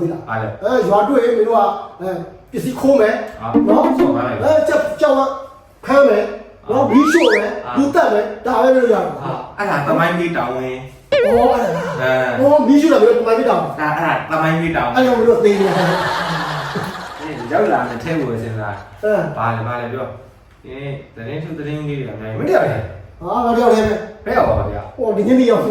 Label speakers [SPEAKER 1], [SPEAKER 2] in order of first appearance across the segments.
[SPEAKER 1] ဟုတ်လား
[SPEAKER 2] အားလေ
[SPEAKER 1] အဲရွာတွေ့ရင်မင်းတို့ကအဲပစ္စည်းခိုးမယ်
[SPEAKER 2] အာ
[SPEAKER 1] နော်
[SPEAKER 2] ဆော်ကားလိုက်
[SPEAKER 1] အဲကြောက်ကြောက်ဖမ်းမယ်နော်မီးရှို့မယ်
[SPEAKER 2] အာ
[SPEAKER 1] လူတက်မယ်ဒါပဲလို့ရတယ်
[SPEAKER 2] ဟာအဲ့ဒါသမိုင်းကြီးတောင်းဝင်
[SPEAKER 1] ဩအဲ့ဒါ
[SPEAKER 2] အဲ
[SPEAKER 1] ဩမီးရှို့တာပြောဒီမှာပြတာ
[SPEAKER 2] ဒါအဲ့ဒါသမိုင်းကြီးတောင်း
[SPEAKER 1] အဲ့ကြောင့်မလို့သိနေတယ်
[SPEAKER 2] ရောက်လာတဲ့ထဲကိုစဉ်းစား
[SPEAKER 1] အဲ
[SPEAKER 2] ဘာလဲဘာလဲပြောအေးတရင်သူတရင်လေးတွေကနိုင်မတည့်ရလေ
[SPEAKER 1] ဟာငါကြောက်တယ်ပဲ
[SPEAKER 2] ဘယ်ရောက်ပါဗျာ
[SPEAKER 1] ဟိုဒီညနေရောက်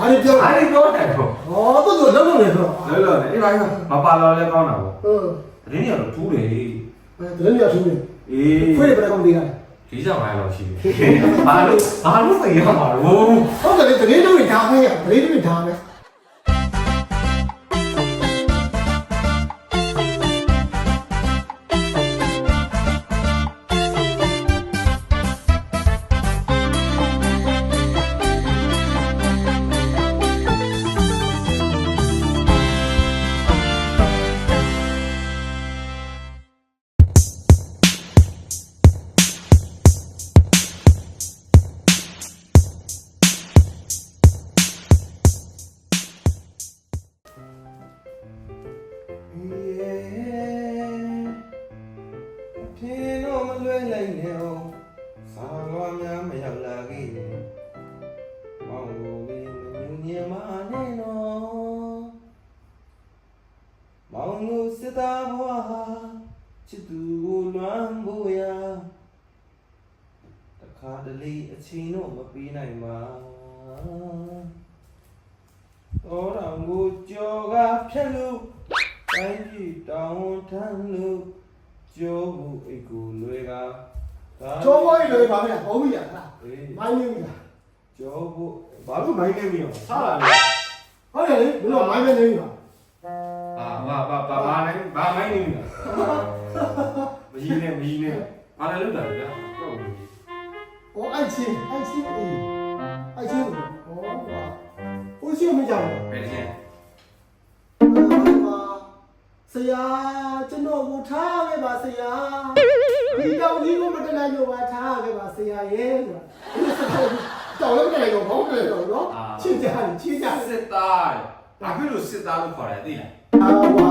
[SPEAKER 1] ဘာလဲပြော
[SPEAKER 2] အားလေးပြောတယ်ကို
[SPEAKER 1] ဩတော်တော်လုံးလုံးနေဆို
[SPEAKER 2] လောလောနေအေးပါမပါတော့လဲကောင်းတာပေါ့
[SPEAKER 1] ဟင်း
[SPEAKER 2] တရင်တွေကတော့ထူးတယ်
[SPEAKER 1] အဲတရင်ရထူးနေ
[SPEAKER 2] အေး
[SPEAKER 1] ခွေးတွေဘယ်ကောင်တည်တာ
[SPEAKER 2] ဒီကြောင်အားလောက်ရှိတယ်ဘာလို့ဘာလို့သိရမှာလို့
[SPEAKER 1] ဟုတ်တယ်တရင်တို့ဓာတ်ပဲတရင်တို့ဓာတ်ပဲ
[SPEAKER 2] နဲ့အောင်စာလွားများမရောက်လာခဲ့နဲ့မောင်ကိုမင်းမညင်မနဲ့နော်မောင်လို့စစ်သားဘွားချစ်သူကိုလွမ်းဖို့ရာတခါတလေအချိန်တော့မပြီးနိုင်ပါတော်တော်ကိုကြော်ကဖြက်လို့တိုင်းကြီးတောင်းထမ်းလို့ကြောဘူးအိတ်ကိုလွဲက
[SPEAKER 1] ကျော်ဘောကြီးလည်းပါမလားဘုံမိ
[SPEAKER 2] လား
[SPEAKER 1] မိုင်းနေမိလား
[SPEAKER 2] ကျော်ဘောဘာလို့မိုင်းနေမိရောဆလာလေ
[SPEAKER 1] ဟုတ်တယ်လေဘယ်လိုမိုင်းပဲနေမိလား
[SPEAKER 2] အာဘာဘာဘာဘာနိုင်ဘာမိုင်းနေမိလားမကြီးနဲ့မကြီးနဲ့ဘာလဲလို့တာလဲဟုတ်ဘူး
[SPEAKER 1] โอ้ไอ้ชินไอ้ชินเอไอ้ชิ
[SPEAKER 2] นโอ้ว่า
[SPEAKER 1] โอ้ชินไม่จัง
[SPEAKER 2] เปิดชิน
[SPEAKER 1] ဆရာကျွန်တော်ကိုထားခဲ့ပါဆရာ ဒီတောင်ကြီးကိုမတနိုင်လို့ပါထားခဲ့ပါဆရာရဲ့ဆိုတာတောင်လည်းမတနိုင်တော့ဘောင်းတယ်တော့နော်ချင်းကြတယ်ချင်းကြတယ်
[SPEAKER 2] စစ်သားဘာဖြစ်လို့စစ်သားလို့ခေါ်တယ်သိလား
[SPEAKER 1] အာဝါ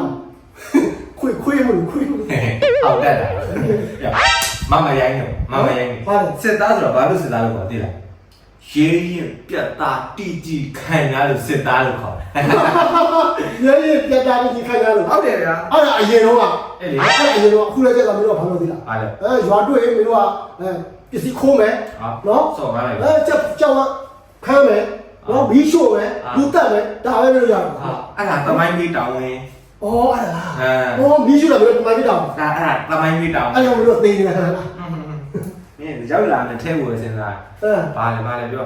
[SPEAKER 1] ခွေခွေမလို့ခွေမလို့
[SPEAKER 2] ဟုတ်တယ်လားမမရိုင်းနေမမရိုင်းနေစစ်သားဆိုတော့ဘာလို့စစ်သားလို့ခေါ်သိလား ရေးရင်ပြတ်သားတီတီခံရလို့စစ်သားလို့ခေါ်တယ်
[SPEAKER 1] ရဲရဲပြတ်တာကြီးခိုင်ရလို့
[SPEAKER 2] ဟုတ်တယ်ဗျာ
[SPEAKER 1] အဲ့ဒါအရင်တော့က
[SPEAKER 2] အဲ့လေ
[SPEAKER 1] အဲ့ဒါအရင်တော့အခုလည်းကြက်ကမင်းတို့ဘာလို့သိလား
[SPEAKER 2] ဟာလေ
[SPEAKER 1] အဲရွာတွေ့ရင်မင်းတို့ကအဲပစ္စည်းခိုးမယ်
[SPEAKER 2] ဟာ
[SPEAKER 1] နော်
[SPEAKER 2] ဆော်ကားလိုက်
[SPEAKER 1] အဲကြောက်ကြောက်ဖမ်းမယ်နော်မီးရှို့မယ်လူတက်မယ်ဒါပဲလို့ရတယ်
[SPEAKER 2] ဟာအဲ့ဒါသမိုင်းကြီးတောင်းဝင်
[SPEAKER 1] ဩအဲ့ဒါ
[SPEAKER 2] အဲ
[SPEAKER 1] ဩမီးရှို့တာဘယ်လိုမှမဖြစ်တော့
[SPEAKER 2] ဒါအဲ့ဒါသမိုင်းကြီးတောင်း
[SPEAKER 1] အဲ့ကြောင့်မလို့သိနေတာဟဲ့လား
[SPEAKER 2] မ င်းရောက်လာတဲ့ထဲကိုစဉ်းစား
[SPEAKER 1] အဲ
[SPEAKER 2] ဘာလဲဘာလဲပြော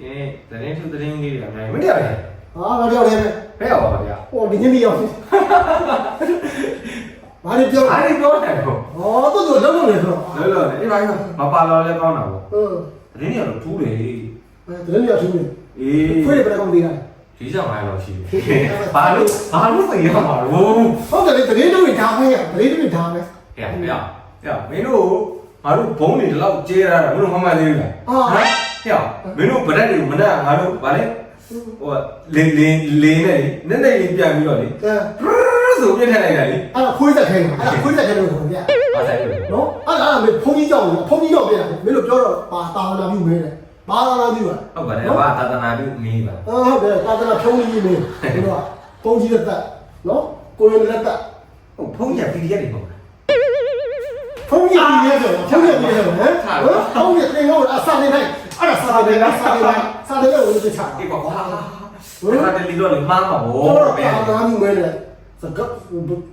[SPEAKER 2] အေးတရင်သူတရင်လေးတွေကနိုင်မတည့်ရလေ
[SPEAKER 1] ဟာငါကြောက်တယ်ပဲ
[SPEAKER 2] ဘယ်ရောက်ပါဗျာ
[SPEAKER 1] ဟိုဒီညနေရောက်ဘာလဲပြော
[SPEAKER 2] အားလေးပြောတယ်ကို
[SPEAKER 1] ဩတော်တော်လုံးလုံးနေဆို
[SPEAKER 2] လောလောနေအေးပါမပါတော့လဲကောင်းတာပေါ့
[SPEAKER 1] ဟင်း
[SPEAKER 2] တရင်ကတော့ထူးတယ်
[SPEAKER 1] အဲတရင်ရထူးနေ
[SPEAKER 2] အေး
[SPEAKER 1] ခွေးတွေဘယ်ကောင်သေးတာ
[SPEAKER 2] ဒီကြောင်အားတော့ရှိတယ်ဘာလို့ဘာလို့သိရမှာလို့
[SPEAKER 1] ဟုတ်တယ်လေတရင်တို့ဓာတ်ပဲရတရင်တို့ဓာတ်ပဲ
[SPEAKER 2] ဟဲ့ဟဲ့ဟဲ့မင်းတို့ ငါတို့ဘုံတွေဒီလောက်ကျဲရတာမင်းတို့မှမသိဘူးလားဟမ်ဟဲ့မင်းတို့ဗရက်တွေမနဲ့ငါတို့ဗါလဲဟိုလင်းလင်းလင်းနဲ့နည်းနည်းလေးပြန်ပြီးတော့လေ
[SPEAKER 1] အဲ
[SPEAKER 2] ဆိုပြထည့်လိုက်တာလေ
[SPEAKER 1] အဲ့ဒါခွေးသက်ခဲတယ်အဲ့ဒါခွေးသက်ခဲလို့ခေါ်ပြ
[SPEAKER 2] ဘာဆိုင်လို့
[SPEAKER 1] နော်အဲ့ဒါအဲ့ဒါမင်းဘုန်းကြီးကြောက်လို့ဘုန်းကြီးကြောက်ပြတယ်မင်းတို့ပြောတော့ပါတာဝနာပြုမင်းတယ်ဘာသာနာပြုပါ
[SPEAKER 2] ဟုတ်ပါတယ်ဘာသာသနာပြုမီးပါ
[SPEAKER 1] အာဟုတ်တယ်တာသနာဖြုံးကြီးမင်းတို့ကဘုန်းကြီးလက်သက်နော်ကိုရင်လက်သက်
[SPEAKER 2] ဟုတ်ဖုန်းကြီး PDF တွေပေါ့
[SPEAKER 1] ဘုန်းကြီးပြည်ရဲဆိုဘုန်းကြီးပြည်ရဲဆိုဟမ်ဘုန်းကြီးတင်လို့အစာနေနိုင်အဲ့ဒါစာနေနိုင်စာနေနိုင်စာနေနိုင်ဝင်ချတာ
[SPEAKER 2] အေးပါကွာဘာတလီတော့လေမှားမှာဗော
[SPEAKER 1] တော့
[SPEAKER 2] ဗျာ
[SPEAKER 1] တာနာပြုမင်းတယ်စကပ်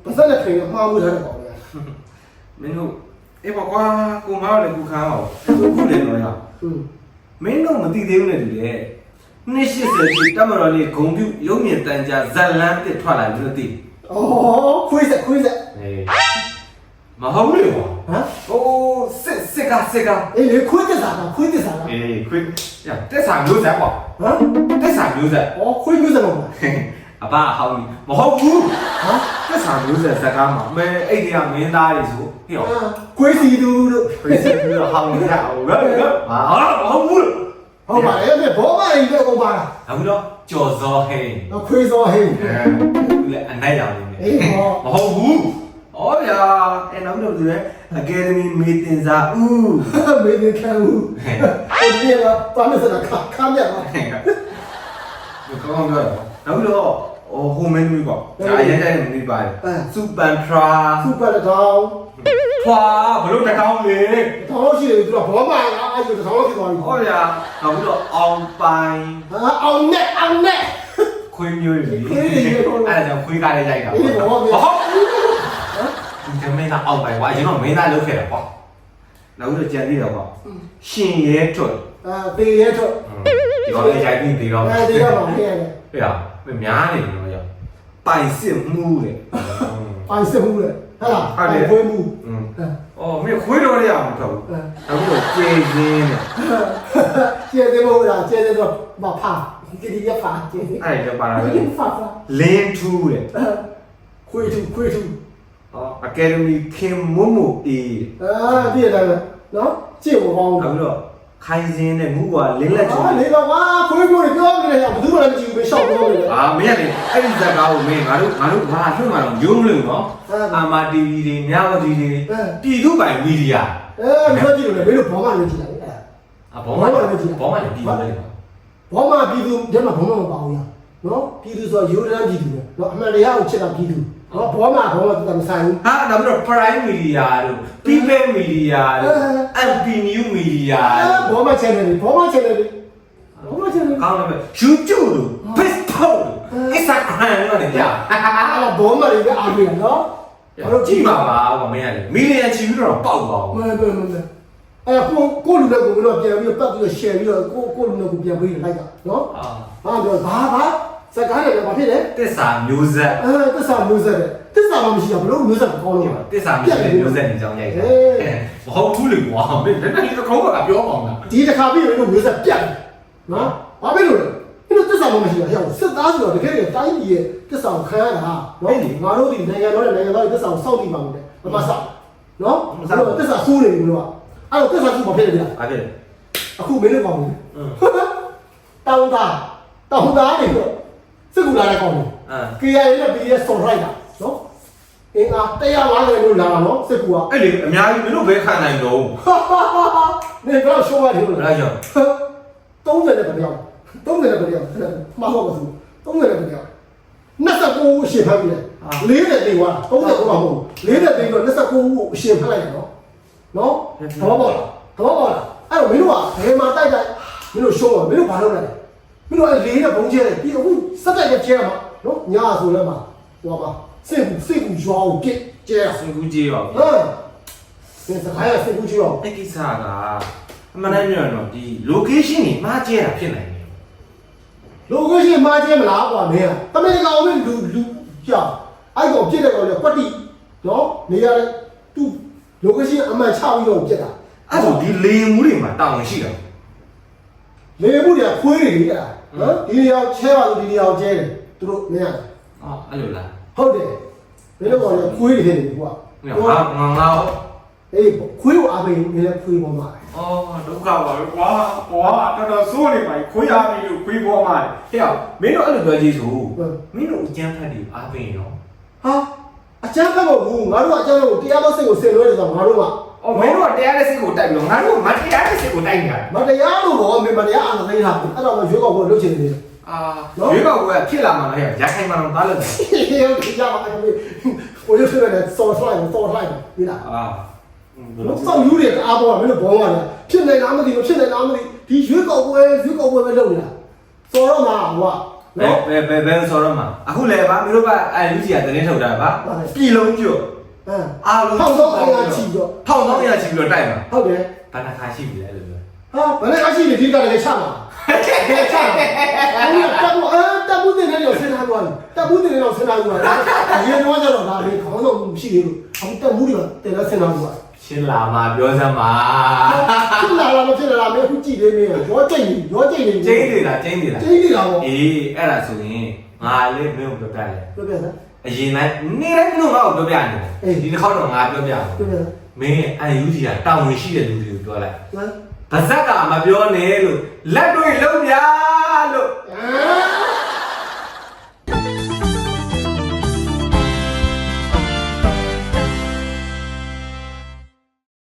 [SPEAKER 1] ပါစတဲ့ခင်မှားမှုထားတယ်ပေါ့ဗျာ
[SPEAKER 2] မင်းတို့အေးပါကွာကိုငါ့လည်းကိုခမ်းအောင်ခုလည်းတော့ရ
[SPEAKER 1] อืม
[SPEAKER 2] မင်းတို့မသိသေးဘူးနဲ့တူလေနှစ်80ကြီးတမတော်လေးဂုံပြုရုံမြင့်တန်ကြာဇက်လန်းတစ်ထွက်လာလို့သိ
[SPEAKER 1] ဩခွေးဆက်ခွေးဆက်
[SPEAKER 2] အေး မဟုတ်လေကွာ
[SPEAKER 1] ဟမ်
[SPEAKER 2] ဟိုစစ်စစ်ကစစ်က
[SPEAKER 1] အေးလေခွေးသက်စာခွေးသက်စာလား
[SPEAKER 2] အေးခွေးရတက်ဆာမျိုးဆက်ပေါ့
[SPEAKER 1] ဟမ်
[SPEAKER 2] တက်ဆာမျိုးဆက်
[SPEAKER 1] ဩခွေးမျိုးဆက်မဟုတ်
[SPEAKER 2] အဘဟောင်းမဟုတ်ဘူး
[SPEAKER 1] လား
[SPEAKER 2] တက်ဆာမျိုးဆက်စကားမှာမဲအဲ့ဒီကမင်းသားတွေဆိုဟေ့
[SPEAKER 1] ဟမ်ခွေးစီသူတို့
[SPEAKER 2] ခွေးစစ်ပြီးတော့ဟောင်းနေကြအောင်ဗျာဟာဟုတ်ဘူး
[SPEAKER 1] ဟုတ်ပါရဲ့အဲ့ဘောမကြီးပဲကုန်ပါလား
[SPEAKER 2] နောက်ပြီးတော့ကြော်စောဟိန်း
[SPEAKER 1] တော့ခွေးစောဟင်း
[SPEAKER 2] အဲသူလည်းအနိုင်ရောင်နေတယ်
[SPEAKER 1] အေးဟော
[SPEAKER 2] မဟုတ်ဘူးဩ ဗျာအဲနောက်တော့သူလည်းအကယ်ဒမီမေတင်စာဦး
[SPEAKER 1] မေးနေခံဦးဟိုဒီကပါမစတာခါခါမြတ်ပါ
[SPEAKER 2] ဟဲ့ကဘယ်ကောင်းပြောတော့နောက်ပြီးတော့ဟိုမင်းမီပေါ့ဒါအရင်တည်းမင်းပါတယ်စူပန်ထရာ
[SPEAKER 1] စူပါတောင်း
[SPEAKER 2] ထွာဘလို့တကောင်းလေ
[SPEAKER 1] တောင်းရှိတယ်သူကဘောမလားအဲ့ဒီတောင်းဖြစ်သွားပြီ
[SPEAKER 2] ဟောဗျာနောက်ပြီးတော့အောင်ပိုင်
[SPEAKER 1] ဟာအောင်နဲ့အောင်နဲ့
[SPEAKER 2] ခွေးမျိုးကြီး
[SPEAKER 1] ခွေးတွေကြီးပေါ့
[SPEAKER 2] အဲ့ဒါကြောင့်ခွေးကားလေးရိုက်တာ
[SPEAKER 1] အေးဘောဗျာ
[SPEAKER 2] ဟုတ် ဒီမင်းသားအောင်ပိုင်ကွာအရင်တော့မင်းသားလုပ်ခဲ့တာပေါ့နောက်ပြီးတော့ကြံသေးတယ်ပေါ့ရှင်ရဲထွက်
[SPEAKER 1] အာတေးရဲတော့
[SPEAKER 2] ဒီကောင်လေးရိုက်ပြီးဒီတော့
[SPEAKER 1] အဲဒီကမှမရနဲ့
[SPEAKER 2] ဟဲ့လားမများနေတယ်တော့ရောက်ပိုင်စစ်မှုတဲ့
[SPEAKER 1] ပိုင်စမှုလေဟဲ့လားခွေးမှု
[SPEAKER 2] อืมအော်မင်းခွေးတော်လေးအောင်မထွက်ဘူးနောက်ပြီးတော့ကျေးရင်းတဲ့
[SPEAKER 1] ကျေတယ်မို့လားကျေတယ်တော့မဖာဒီဒီရဖာကျေတယ်
[SPEAKER 2] အဲ့ဒါပါလာတယ်
[SPEAKER 1] ဒီဖာဖာ
[SPEAKER 2] လင်းထူးတဲ့
[SPEAKER 1] ခွေးသူခွေးသူ
[SPEAKER 2] အော်အကယ်ဒမီခင်မွတ်မို့အေး
[SPEAKER 1] အာဒီတယ်နော်ကြည့်ဘောင်း
[SPEAKER 2] နောက်ပြီးတော့ခိုင်စင်းတဲ့မူကလင်းလက်ချူ
[SPEAKER 1] အာလေပါကွာခွေးခွေးပြောနေတယ်ဘယ်သူမှလည်းမကြည့်ဘူးပဲရှောက်ပြောနေတယ်
[SPEAKER 2] အာမင်းကလေအဲ့ဒီဇာတ်ကားကိုမင်းငါတို့ငါတို့ဘာထွန်းမှတော့ရုံးမလို့နော်အာမာ TV တွေမြဝတီတွေပြည်သူပိုင်မီဒီယာ
[SPEAKER 1] အဲပြောကြည့်လို့လေဘယ်လိုဘောင်းမှလည်းကြည့်လိုက်
[SPEAKER 2] အဘောမဘောမလည်းပြည်သူလေ
[SPEAKER 1] ဘောင်းမှပြည်သူညမှာဘောင်းမှမပါဘူးနော်ပြည်သူဆိုရိုးတန်းပြည်သူပဲနော်အမှန်တရားကိုချစ်တာပြည်သူ နော်ဘောင်းမှဘောင်းမှသူမဆိုင်ဘူး
[SPEAKER 2] ဟာနောက်ပြီးတော့ Prime Media တို့ People Media တို့ MP New Media
[SPEAKER 1] အဲဘောင်းမှ channel တွေဘောင်းမှ channel တွေဘောင်းမှ channel တွေ
[SPEAKER 2] ကောင်းတယ်ပဲ YouTube တို့ Facebook တို့ Instagram တို့လည်းကြာ
[SPEAKER 1] အဲ့တော့ဘောင်းမှတွေပဲအားပေးရနော်
[SPEAKER 2] ဘာလို့ကြည့်ပါပါဟောမင်းကလေမီလီယံချီပြီးတော့ပေါက်သွားအောင်
[SPEAKER 1] မင်းမင်းမင်းအဲ့ကိုကိုလူနဲ့ကိုတော့ပြန်ပြီးပတ်ပြီး share ပြီးတော့ကိုကိုလူနဲ့ကိုပြန်ပြီးလိုက်တာနော်
[SPEAKER 2] အာ
[SPEAKER 1] ဟာပြောဘာဘာ စကားလည်းဘာဖြစ်လဲ
[SPEAKER 2] တစ္ဆာမျိုးဆက်
[SPEAKER 1] အဲတစ္ဆာမျိုးဆက်တယ်တစ္ဆာမှမရှိဘူးဘလို့မျိုးဆက်ကောင်းလို့
[SPEAKER 2] တစ္ဆာမျိုးဆက်မျိုးဆက်နေကြောင်းရိုက်တာမဟုတ်ဘူးလေကွာမင်းဘယ်နဲ့ဒီကောင်းကပြောအောင်လား
[SPEAKER 1] ဒီတစ်ခါပြီးရင်မျိုးဆက်ပြတ်နော်ဘာဖြစ်လို့လဲဒီလိုတစ္ဆာမှမရှိဘူးဟဲ့စစ်သားဆိုတော့တကယ်ကြီးတိုင်းပြည်ရဲ့တစ္ဆာကိုခံရတာနော်ငါတို့ဒီနိုင်ငံတော်နဲ့နိုင်ငံတော်ရဲ့တစ္ဆာကိုစောင့်တည်ပါမယ်မမဆောက်နော်အဲ့တော့တစ္ဆာဆိုးနေပြီလို့ကအဲ့တော့တစ္ဆာဆိုးမဖြစ်နေပြီလား
[SPEAKER 2] အဲ့ဒါ
[SPEAKER 1] အခုမင်းတို့ကောင်းပြီတောင်းတာတောင်းတာနေတော့ စစ်ကူလာတဲ့ကောင်းတယ်
[SPEAKER 2] အာ
[SPEAKER 1] KIA နဲ့ BDS ဆော်ရိုက်တာနော်အင်းအား150လို့လာတာနော်စစ်ကူက
[SPEAKER 2] အဲ့လေအများကြီးမင်းတို့ဘယ်ခံနိုင်တော့
[SPEAKER 1] နေကတော့ရှော့ရတယ်လို့
[SPEAKER 2] ဘယ်
[SPEAKER 1] လား
[SPEAKER 2] လောက်ကြောင့်
[SPEAKER 1] 30နဲ့ပြပြောင်း30နဲ့ပြပြောင်းမဟုတ်ပါဘူး30နဲ့ပြပြောင်း29အရှင်ဖတ်ပြီလေ40နဲ့တိတ်သွား30ကမဟုတ်40နဲ့တိတ်တော့29အရှင်ဖတ်လိုက်တယ်နော်နော်တော့ပါလားတော့ပါလားအဲ့တော့မင်းတို့ကဘယ်မှာတိုက်တိုက်မင်းတို့ရှော့ရမင်းတို့ဘာလုပ်လဲမင်းတို့အဲ့လေးနဲ့ဘုံကျဲတယ်ပြီးအခု စက်တိုက်နဲ့ကျဲမှာနော်ညာဆိုလဲမှာဟိုပါစိတ်ကူစိတ်ကူရွာကိုပြစ်ကျဲ
[SPEAKER 2] စင်ကူကြီးရော
[SPEAKER 1] ဟမ်ဒီစကားရစိတ်ကူရွာ
[SPEAKER 2] အဲ့ကိစ္စကအမှန်တမ်းပြောရင်တော့ဒီ location ကြီးမှားကျဲတာဖြစ်နိုင်တယ်
[SPEAKER 1] လူကိုရှိမှားကျဲမလားကွာမင်းကတမင်ကောင်နဲ့လူလူကြောက်အဲ့ကောင်ပြစ်တဲ့ကောင်လေကွက်တိနော်နေရာသူလူကိုရှိအမှန်ချပြီးတော့ပြစ်တာ
[SPEAKER 2] အဲ့ဒါဒီလေမှုတွေမှာတောင်းရှိတယ်
[SPEAKER 1] လေမှုတွေကခွေးတွေလေအဲ့ နော်ဒီနေရာချဲပါလို့ဒီနေရာကျဲတယ်သူတို့မင်းက
[SPEAKER 2] အော်အဲ့လိုလား
[SPEAKER 1] ဟုတ်တယ်ဘယ်လိုကောင်လဲခွေးတွေဖြစ်နေကွာ
[SPEAKER 2] ငါငါငါ
[SPEAKER 1] အေးခွေးကိုအားပေးနေလဲခွေးပေါ်မှာ
[SPEAKER 2] အော်ဒုက္ခပါပဲကွာကွာတော်တော်စိုးနေပါခွေးရပြီလို့ခွေးပေါ်မှာဟဲ့မင်းတို့အဲ့လိုပြောကြည့်ဆိုမင်းတို့အကျန်းဖတ်တွေအားပေးရော
[SPEAKER 1] ဟာအချမ်းဖတ်ဖို့ဘူးငါတို့ကအချမ်းဖတ်ကိုတရားတော်စိတ်ကိုဆင်လွှဲတယ်ဆိုတော့ငါတို့က
[SPEAKER 2] အော်မင်းတို့ကတရားတဲ့စိတ်ကိုတိုက်ပြီးတော့ငါတို့ကမတရားတဲ့စိတ်ကိုတိုက်နေတာ
[SPEAKER 1] မတရားလို့ဘောမင်းမတရားအာဏာသိမ်းတာအဲ့တော့မရွေးကောက်ပွဲလုပ်ချင်နေတယ်
[SPEAKER 2] အာရွေးကောက်ကဖြစ်လာမှာလားဟဲ့ရခိုင်မှာတော့တားလို့
[SPEAKER 1] ဟေးကြပါအဲ့ဒီကိုရဆွေးတယ်စော်ထိုင်းစော်ထိုင်းဒီလား
[SPEAKER 2] အာ
[SPEAKER 1] လို့စောက်ယူတယ်အားပေါ်မင်းတို့ဘောမှာဖြစ်နေလားမသိဘူးဖြစ်နေလားမသိဒီရွေးကောက်ပွဲရွေးကောက်ပွဲပဲလုပ်နေတာစော်တော့မှာဟိုက
[SPEAKER 2] ဘယ်
[SPEAKER 1] နော်
[SPEAKER 2] ဘယ်ဘယ်ဘယ်ဆိုတော့မှာအခုလည်းဗာမင်းတို့ကအဲလူကြီးကတရင်ထုတ်တာဗာပြည်လုံးကျွတ်
[SPEAKER 1] ဟမ်
[SPEAKER 2] အားလုံး
[SPEAKER 1] ထောက်တော့အားချီတော့
[SPEAKER 2] ထောက်တော့ရချီပြီးတော့တိုက်မှာ
[SPEAKER 1] ဟုတ်တယ်
[SPEAKER 2] ဘာနှခါရှိပြီလဲလို့ပြော
[SPEAKER 1] ဟာဘယ်နဲ့အရှိနေဒီကလည်းချမှာဘယ်ချမှာအဲ့တော့အဲတပ်ဘူးတင်နေတော့ဆင်းထားသွားတယ်တပ်ဘူးတင်နေတော့ဆင်းထားသွားတယ်အရင်တော့ကျတော့ဒါလေခေါင်းတော့မရှိသေးဘူးအခုတပ်ဘူးတွေတင်လဲဆင်းထားသွားတယ်
[SPEAKER 2] ရှင်းလာမှာပြောစမ်းပါ
[SPEAKER 1] ဖြစ်လာလားမဖြစ်လာလားမင်းအခုကြည့်သေးမင်းရောကြိတ်နေရောကြိတ်နေ
[SPEAKER 2] ကျင်းနေတာကျင်းနေတာ
[SPEAKER 1] ကျိတ်နေတာပေါ့
[SPEAKER 2] အေးအဲ့ဒါဆိုရင်ငါလေးမင်းကိုပြောပြတယ်
[SPEAKER 1] ပြောပြစမ်း
[SPEAKER 2] အရင်တိုင်းနေတိုင်းမင်းတို့ငါ့ကိုပြောပြနေတယ်ဒီတစ်ခေါက်တော့ငါပြောပြတယ်
[SPEAKER 1] ပြောပြစမ်း
[SPEAKER 2] မင်းရဲ့အယူကြီးကတောင်းဝင်ရှိတဲ့လူတွေကိုပြောလိုက်
[SPEAKER 1] ဟမ်
[SPEAKER 2] ပါဇက်ကမပြောနဲ့လို့လက်တွေလုံးပြလို့
[SPEAKER 1] ဟမ်